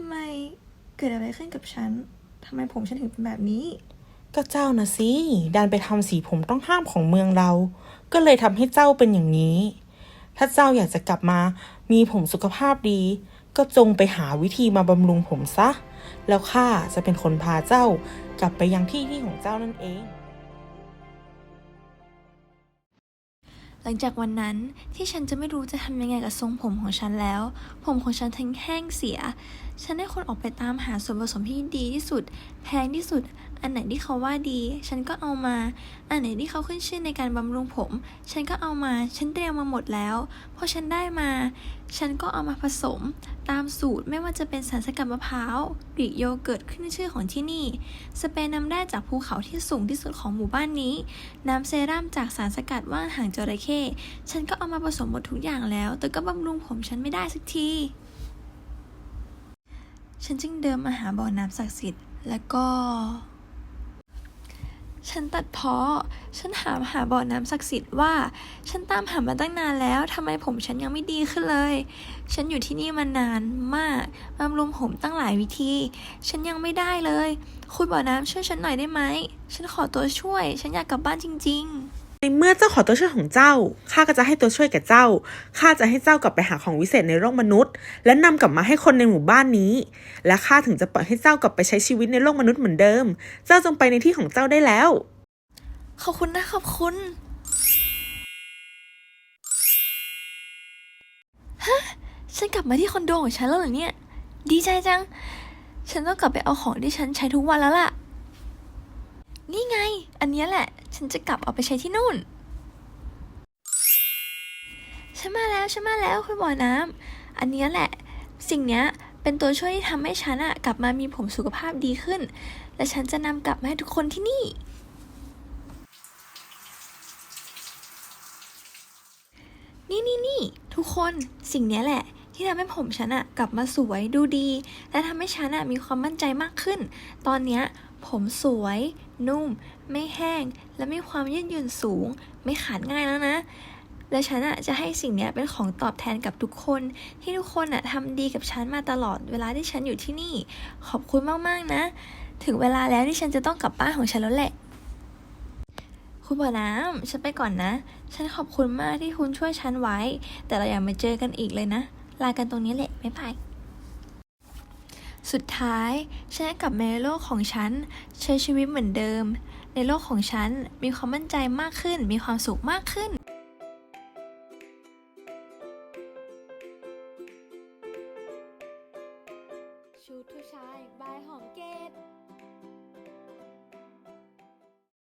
ทำไมเกิดอะไรขึ้นกับฉันทำไมผมฉันถึงเป็นแบบนี้ ก็เจ้านะสิดันไปทำสีผมต้องห้ามของเมืองเรา ก็เลยทำให้เจ้าเป็นอย่างนี้ ถ้าเจ้าอยากจะกลับมา มีผมสุขภาพดี ก็จงไปหาวิธีมาบำรุงผมซะ แล้วข้าจะเป็นคนพาเจ้ากลับไปยังที่ที่ของเจ้านั่นเอง หลังจากวันนั้นที่ฉันจะไม่รู้จะทำยังไงกับทรงผมของฉันแล้ว ผมของฉันทั้งแห้งเสีย ฉันได้คนออกไปตามหาส่วนผสมที่ดีที่สุด แพงที่สุด อันไหนที่เขาว่าดี ฉันก็เอามา อันไหนที่เขาขึ้นชื่อในการบำรุงผม ฉันก็เอามา ฉันเตรียมมาหมดแล้วพอฉันได้มา ฉันก็เอามาผสม ตามสูตรไม่ว่าจะเป็นสารสกัดมะพร้าวกรีกโยเกิร์ตขึ้นชื่อของที่นี่ สเปรย์น้ำแร่จากภูเขาที่สูงที่สุดของหมู่บ้านนี้ น้ำเซรั่มจากสารสกัดว่านหางจระเข้ฉันก็เอามาผสมหมดทุกอย่างแล้ว แต่ก็บำรุงผมฉันไม่ได้สักทีฉันจึงเดินมาหาบ่อน้ำศักดิ์สิทธิ์แล้วก็ ฉันตัดเพ้อฉันถามหาบ่อน้ำศักดิ์สิทธิ์ว่า ฉันตามหามาตั้งนานแล้วทำไมผมฉันยังไม่ดีขึ้นเลย ฉันอยู่ที่นี่มานานมากบำรุงผมตั้งหลายวิธี ฉันยังไม่ได้เลย คุณบ่อน้ำช่วยฉันหน่อยได้ไหม ฉันขอตัวช่วย ฉันอยากกลับบ้านจริง ๆ เมื่อเจ้าขอตัวช่วยของเจ้า ข้าก็จะให้ตัวช่วยแก่เจ้า ข้าจะให้เจ้ากลับไปหาของวิเศษในโลกมนุษย์ และนำกลับมาให้คนในหมู่บ้านนี้ และข้าถึงจะปล่อยให้เจ้ากลับไปใช้ชีวิตในโลกมนุษย์เหมือนเดิม เจ้าจงไปในที่ของเจ้าได้แล้ว ขอบคุณนะขอบคุณฮะฉันกลับมาที่คอนโดของฉันแล้วเหรอเนี่ย ดีใจจัง ฉันต้องกลับไปเอาของที่ฉันใช้ทุกวันแล้วล่ะ นี่ไง อันนี้แหละ ฉันจะกลับเอาไปใช้ที่นู่น ฉันมาแล้วฉันมาแล้วคุณบ่อน้ำ อันนี้แหละ สิ่งเนี้ยเป็นตัวช่วยที่ทำให้ฉันอะกลับมามีผมสุขภาพดีขึ้น และฉันจะนำกลับมาให้ทุกคนที่นี่ นี่นี่นี่ทุกคนสิ่งนี้แหละที่ทำให้ผมฉันอะกลับมาสวยดูดี และทำให้ฉันอะมีความมั่นใจมากขึ้น ตอนเนี้ยผมสวย นุ่ม ไม่แห้ง และมีความยืดหยุ่นสูง ไม่ขาดง่ายแล้วนะ และฉันอะจะให้สิ่งนี้เป็นของตอบแทนกับทุกคน ที่ทุกคนอะทำดีกับฉันมาตลอดเวลาที่ฉันอยู่ที่นี่ ขอบคุณมากๆนะ ถึงเวลาแล้วที่ฉันจะต้องกลับบ้านของฉันแล้วแหละคุณบ่อน้ำ ฉันไปก่อนนะ ฉันขอบคุณมากที่คุณช่วยฉันไว้ แต่เราอย่ามาเจอกันอีกเลยนะ ลากันตรงนี้แหละ ไม่ไป สุดท้ายฉันกลับมาในโลกของฉันใช้ชีวิตเหมือนเดิม ในโลกของฉันมีความมั่นใจมากขึ้น มีความสุขมากขึ้นชูทุชายบายหอมเกต